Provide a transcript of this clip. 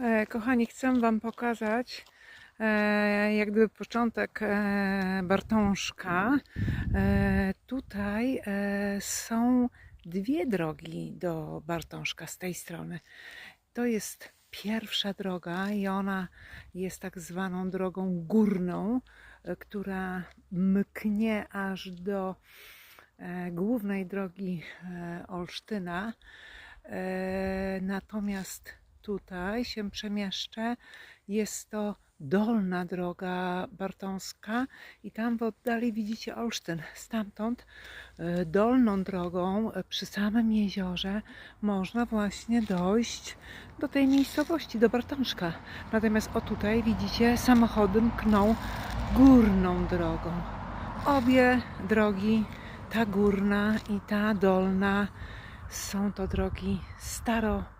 E, Kochani, chcę Wam pokazać e, jak gdyby początek e, Bartążka. Tutaj są dwie drogi do Bartążka z tej strony. To jest pierwsza droga i ona jest tak zwaną drogą górną, która mknie aż do głównej drogi Olsztyna. Natomiast tutaj się przemieszczę. Jest to dolna droga bartąska i tam w oddali widzicie Olsztyn. Stamtąd e, dolną drogą e, przy samym jeziorze można właśnie dojść do tej miejscowości, do Bartążka. Natomiast o tutaj widzicie samochody mkną górną drogą. Obie drogi, ta górna i ta dolna, są to drogi staropruskie.